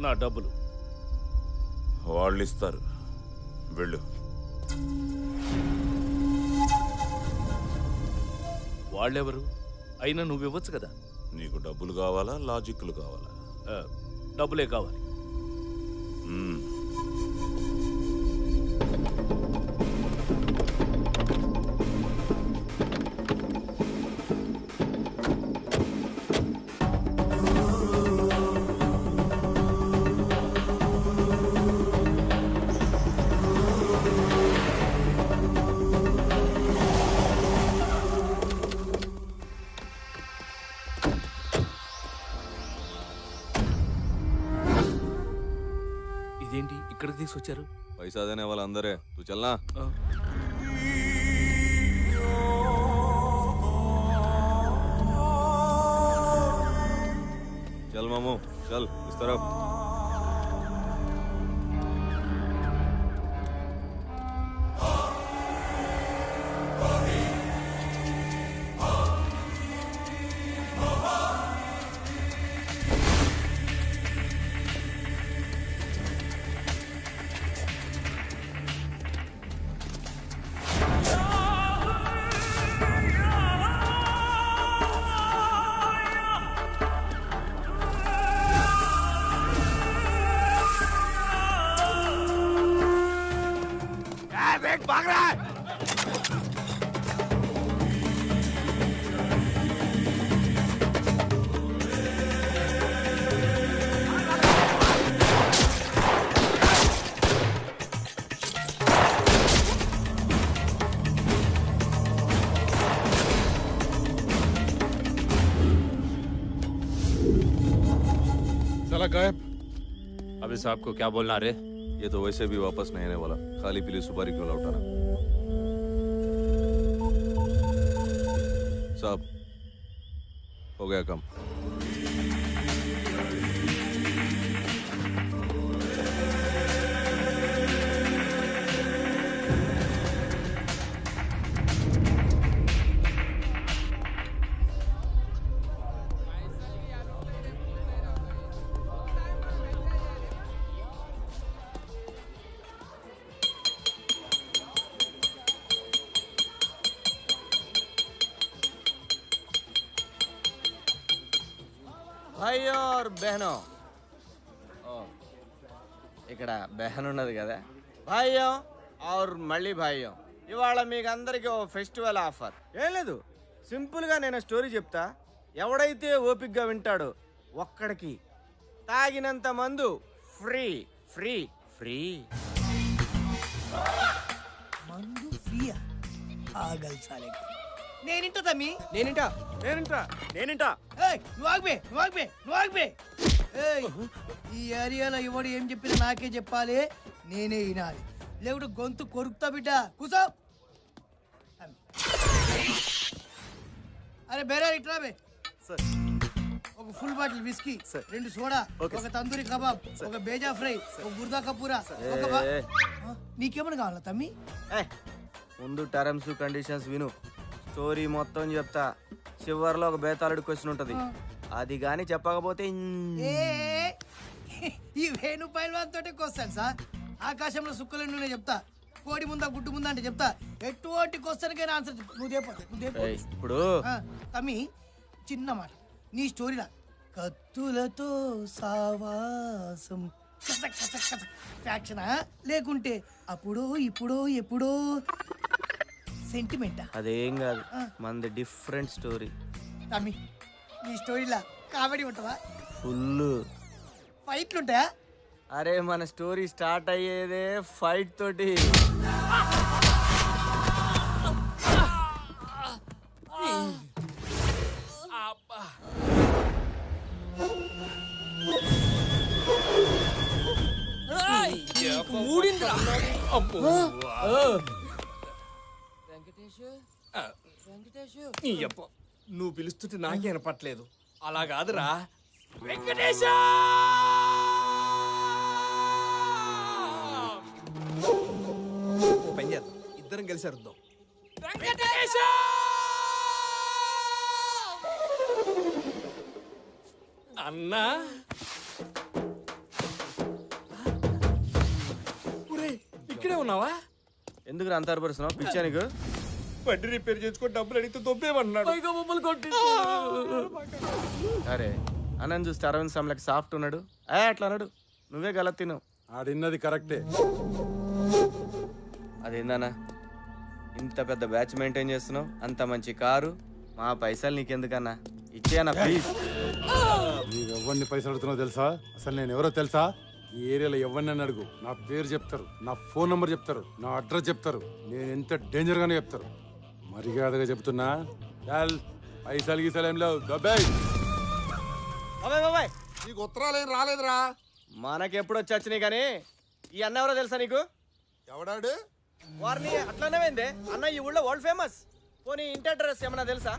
నా డబ్బులు. వాళ్ళు ఇస్తారు వెళ్ళు. వాళ్ళెవరు? అయినా నువ్వు ఇవ్వచ్చు కదా? నీకు డబ్బులు కావాలా లాజిక్లు కావాలా? డబ్బులే కావాలి. ఎక్కడ తీసుకొచ్చారు పైసా దేనే వాళ్ళందరే తూ చల్నా? చల్ మాము చల్ ఇస్తారా? भाग रहा है। गायब। साहब को क्या बोलना रे? ये तो वैसे भी वापस नहीं आने वाला। खाली पीली सुपारी क्यों लौटाना? साहब, हो गया कम। और బహనో. ఇక్కడ బెహన్ ఉన్నది కదా. భాయ్యం ఆర్ మళ్ళీ భాయ్యం. ఇవాళ మీకు అందరికీ ఓ ఫెస్టివల్ ఆఫర్. ఏం లేదు సింపుల్గా నేను స్టోరీ చెప్తా. ఎవడైతే ఓపిక్గా వింటాడో ఒక్కడికి తాగినంత మందు ఫ్రీ ఫ్రీ ఫ్రీ. మందు ఫ్రీయా? ఆగల్ సాలేగా నేనింట తమ్మి. నేనింటా? నేనింటా? నేనింటా? ఏయ్ నువ్వు ఆగిపే నువ్వు ఆగిపే నువ్వు ఏయ్ ఈ ఏరియాలో ఎవడు ఏం చెప్పినా నాకే చెప్పాలి నేనే వినాలి. లేకుంటే గొంతు కొరుకుతా బిడ్డ కూసో. అరే బేరా ఇట్రా బే. ఒక ఫుల్ బాటిల్ విస్కీ రెండు సోడా ఒక తందూరి కబాబ్ ఒక బేజా ఫ్రై ఒక గుర్దా కపూరా నీకేమని కావాలా తమ్మి? ఏ, ముందు టర్మ్స్ కండిషన్స్ విను. స్టోరీ మొత్తం చెప్తా. చివర్లో ఒక బేతాళుడి క్వశ్చన్ ఉంటది. అది గాని చెప్పకపోతే ఏ ఈ వేణు పైల్వాన్ తోటే కోస్తాను సార్ ఆకాశంలో సుక్కలు నేను చెప్తా. కోడి ముందా గుడ్డు ముందా అంటే చెప్తా. ఎటువంటి క్వశ్చన్కైనా ఆన్సర్ చెప్పు. నువ్వు దేపో నువ్వు దేపో ఏయ్, ఇప్పుడు? ఆ, తమ్మి చిన్న మాట. నీ స్టోరీలా కత్తులతో సావాసం. కసక్ కసక్ కసక్ ఫ్యాక్షనా లేకుంటే అప్పుడో ఇప్పుడో ఎప్పుడో. సెంటిమెంటా అదేం కాదు. మనది డిఫరెంట్ స్టోరీ తమ్మి నీ స్టోరీలా కామెడీ ఉంటుందా ఫుల్ ఫైట్లు ఉంటాయా అరే మన స్టోరీ స్టార్ట్ అయ్యేదే ఫైట్ తోటి. నువ్వు పిలుస్తుంటే నాకే వినపట్లేదు. అలా కాదురా. వెంకటేశ పని చేద్దాం. ఇద్దరం కలిసి అరుద్దాం. అన్నా! ఇక్కడే ఉన్నావా? ఎందుకు అంతర్పరుస్తున్నావు పిచ్చానికి? నీకు బండి రిపేర్ చేసుకొని డబ్బులు అడిగితే దొబ్బేమన్నాడు మమ్మల్ని కొట్టి అరే అన్నని చూస్తే అరవింద్ సమలకి సాఫ్ట్ ఉన్నాడు. ఏ అట్లా అన్నాడు నువ్వే గలత్ తిన్నావు ఆడిన్నది కరెక్టే. అదేందన్నా? ఇంత పెద్ద బ్యాచ్ మెయింటైన్ చేస్తున్నావు? అంత మంచి కారు? మా పైసలు నీకెందుకన్నా? ఇచ్చేయన్నా ప్లీజ్ నీకు ఎవరిని పైసలు అడుగుతున్నావు తెలుసా? అసలు నేను ఎవరో తెలుసా? ఈ ఏరియాలో ఎవరిని అని అడుగు. నా పేరు చెప్తారు. నా ఫోన్ నంబర్ చెప్తారు. నా అడ్రస్ చెప్తారు. నేను ఎంత డేంజర్ గానే చెప్తారు. మర్యాదగా చెప్తున్నా చాల్ పైసలు గీసలు ఏం లేవు. బాబాయ్ బాబాయ్ నీకు ఉత్తరాలు ఏం రాలేదురా. మనకెప్పుడు వచ్చి వచ్చినాయి కానీ ఈ అన్న ఎవరో తెలుసా నీకు? ఎవడాడు? వారిని అట్లానే పోయిందే. అన్న ఈ ఊళ్ళో వరల్డ్ ఫేమస్. పోనీ ఇంటి అడ్రస్ ఏమన్నా తెలుసా?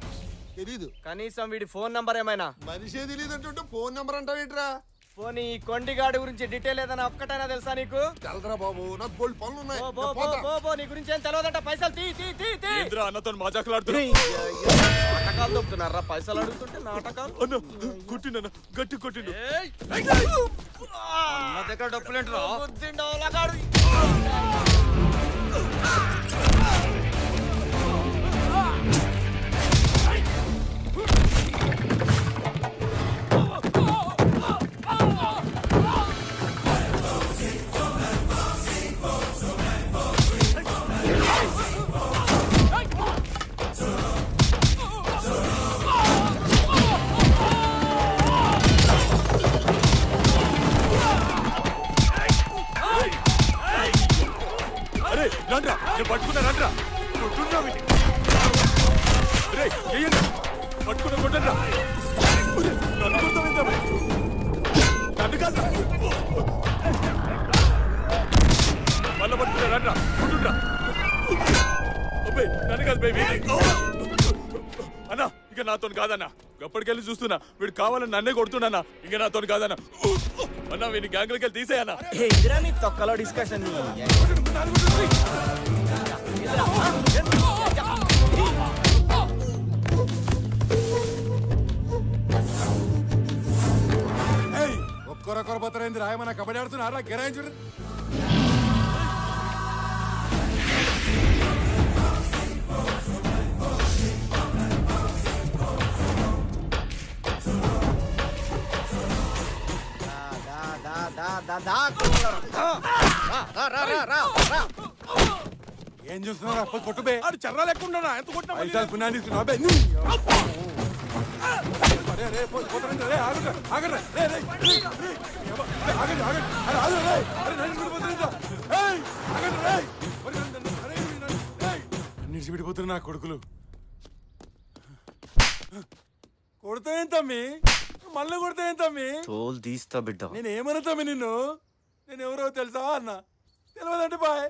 తెలీదు. కనీసం వీడి ఫోన్ నంబర్ ఏమైనా? మనిషే తెలియదు అంటుంటే ఫోన్ నెంబర్ అంటావేట్రా? పోనీ ఈ కొండిగాడి గురించి డీటెయిల్ ఏదైనా ఒక్కటైనా తెలుసా నీకు? బాబు నాకు బోల్డ్ పనులు ఉన్నాయి బో, బో, నేను బో, పోతా. బో, బో, నీ గురించి ఏం తెలియదంట పైసలు తీ తీ తీ తీ. ఏంద్రా అన్నతో మజాకులాడుతున్నా నాటకాలు దొక్కుతున్నారా పైసలు అడుగుతుంటే నాటకాలు అన్న కొట్టిండన్న గట్టి కొట్టిండు. నా దగ్గర డబ్బులు ఏంట్రా? లగాడు. నేను పట్టుకున్నా రండ్రా. వీటిని. రే ఏయండి పట్టుకున్న కొట్టండ్రా. ఒరే, నన్ను కొడతావేంద్రా మరి? నన్ను కాదురా. మళ్ళా పట్టుకున్నా రండ్రా. కొట్టుండ్రా. అబ్బాయి నన్ను కాదు బేబీ. అన్నా ఇక నాతో కాదన్నా. ఎప్పటికెళ్ళి చూస్తున్నా. వీడు కావాలని నన్నే కొడుతున్నా ఇక నాతో కాదన్నా. అన్నా వీడిని గ్యాంగ్లకి వెళ్ళి తీసేయన్నా ఇదిరా నీ తొక్కలో డిస్కషన్ ఒక్కొరొక్కరు పోతారైంది రాయమన్నా కబడ్డీ ఆడుతున్నారా గిరాయి చూడు ఏం చూస్తున్నారా పోయి కొట్టు బే ఆడు చర్రా లేకుండా ఎంత కొట్టినా పైసలు బే నీ. పోయి ఆగండి, ఆగండి, రే, రే, ఆగండి, ఆగండి, అరే, ఆగండి, రే, అరే, ఏయ్, ఆగండి, రే, కొడుకులు. కొడతాయేం తమ్మి? మళ్ళీ కొడతాయేం తమ్మి? తోలు తీస్తా బిడ్డ. నేను ఏమన్నా తమ్మి నిన్ను? నేను ఎవరో తెలుసా అన్న? తెలియదంటే బాయ్.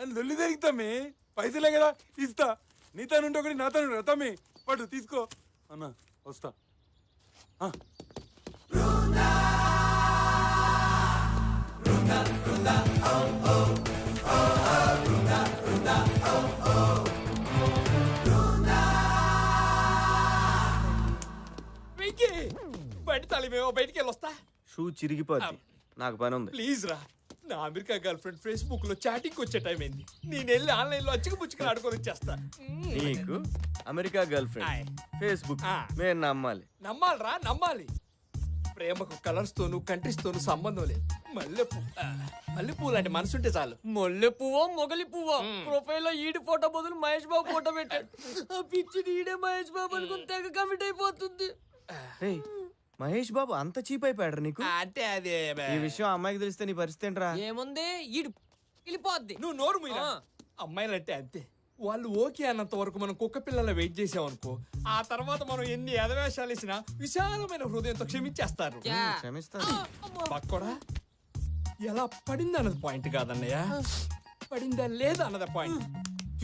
నన్ను దొల్లి తిరిగి తమ్మి పైసలే కదా ఇస్తా. నీతో నుండి ఒకటి నాతో నుండి తమ్మి పట్టు తీసుకో. అన్న వస్తా. బయట తలిమేమో బయటికి వెళ్ళి వస్తా షూ చిరిగిపోద్ది. నాకు పని ఉంది. ప్లీజ్ రా. నా అమెరికా గర్ల్ ఫ్రెండ్ ఫేస్బుక్లో చాటింగ్ వచ్చే టైం అయింది. నేను వెళ్ళి ఆన్లైన్లో అచ్చుకు పుచ్చుకుని ఆడుకొని వచ్చేస్తా. నీకు అమెరికా గర్ల్ ఆయ్. ఫ్రెండ్ ఫేస్బుక్ ఆ. మేము నమ్మాలి. నమ్మాలరా నమ్మాలి. ప్రేమకు కలర్స్ తోను కంట్రీస్ తోను సంబంధం లేదు. మల్లె పువ్వు ఆ, మల్లె పువ్వు లాంటి మనసుంటే చాలు. మొల్లె పువ్వో మొగలి పువ్వో ప్రొఫైల్లో ఈడి ఫోటో బదులు మహేష్ బాబు ఫోటో పెట్టాడు. ఆ పిచ్చి ఈడే మహేష్ బాబు అనుకుని తెగ కమిట్ అయిపోతుంది. రేయ్, మహేష్ బాబు అంత చీప్ అయిపోయాడు నీకు? అంటే అదే. ఈ విషయం అమ్మాయికి తెలిస్తే నీ పరిస్థితి ఏంట్రా? ఏముంది? ఈడు వెళ్ళిపోద్ది. నువ్వు నోరు మీరా. అమ్మాయిలంటే అంతే. వాళ్ళు ఓకే అన్నంత వరకు మనం కుక్క పిల్లల వెయిట్ చేసామనుకో ఆ తర్వాత మనం ఎన్ని ఎదవేషాలు వేసినా విశాలమైన హృదయంతో క్షమించేస్తారు. యా. క్షమిస్తా పక్కోడా? ఎలా పడింది అన్నది పాయింట్ కాదన్నయ్య? పడిందా లేదా అన్నది పాయింట్?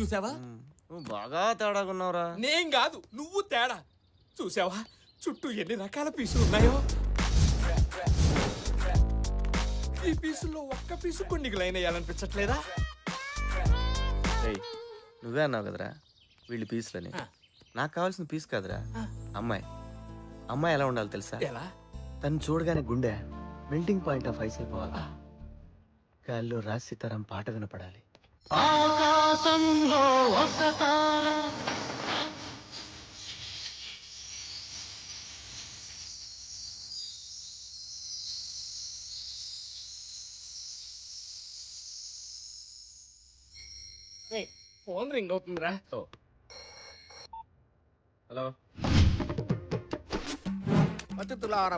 చూసావా? బాగా తేడాగా ఉన్నావురా. నేను కాదు నువ్వు తేడా. చూసావా? చుట్టూ ఎన్ని రకాల పీసులు ఉన్నాయో? ఈ పీసుల్లో ఒక్క పీసు కొన్ని లైన్ వేయాలనిపించట్లేదా రేయ్, నువ్వే అన్నావు కదరా వీళ్ళు పీస్లని. నాకు కావాల్సిన పీస్ కాదురా. అమ్మాయి. అమ్మాయి ఎలా ఉండాలి తెలుసా? తను చూడగానే గుండె మెల్టింగ్ పాయింట్ ఆఫ్ ఐస్ అయిపోవాలి? గాల్లో రాసి తరం పాట వినపడాలి. ఫోన్ రింగ్ అవుతుందిరా. అతిథులార